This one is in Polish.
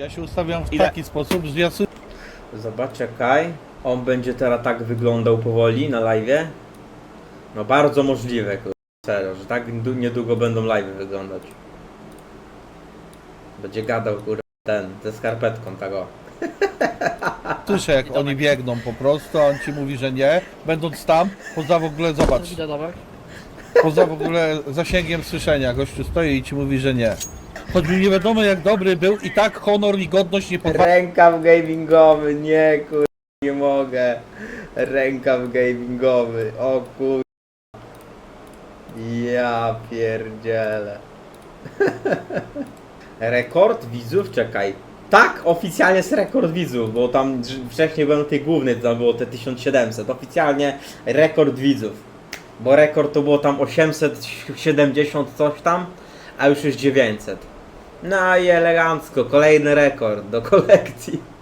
Ja się ustawiam w Ile? taki sposób, że ja słyszę Zobacz, czekaj. On będzie teraz tak wyglądał powoli na live. No bardzo możliwe, kur... Serio, że tak du- niedługo będą live wyglądać. Będzie gadał, kur... ten, ze skarpetką, tak o. Słyszę jak oni biegną po prostu, a on ci mówi, że nie. Będąc tam, poza w ogóle, zobacz, poza w ogóle zasięgiem słyszenia, gościu stoi i ci mówi, że nie. Choćby nie wiadomo jak dobry był i tak honor i godność nie podwaja Rękaw gamingowy, nie kur... nie mogę. Rękaw gamingowy, o kur... Ja pierdzielę. rekord widzów? Czekaj. Tak, oficjalnie jest rekord widzów, bo tam wcześniej byłem tej głównej, tam było te 1700. Oficjalnie rekord widzów. Bo rekord to było tam 870 coś tam, a już jest 900. No i elegancko, kolejny rekord do kolekcji.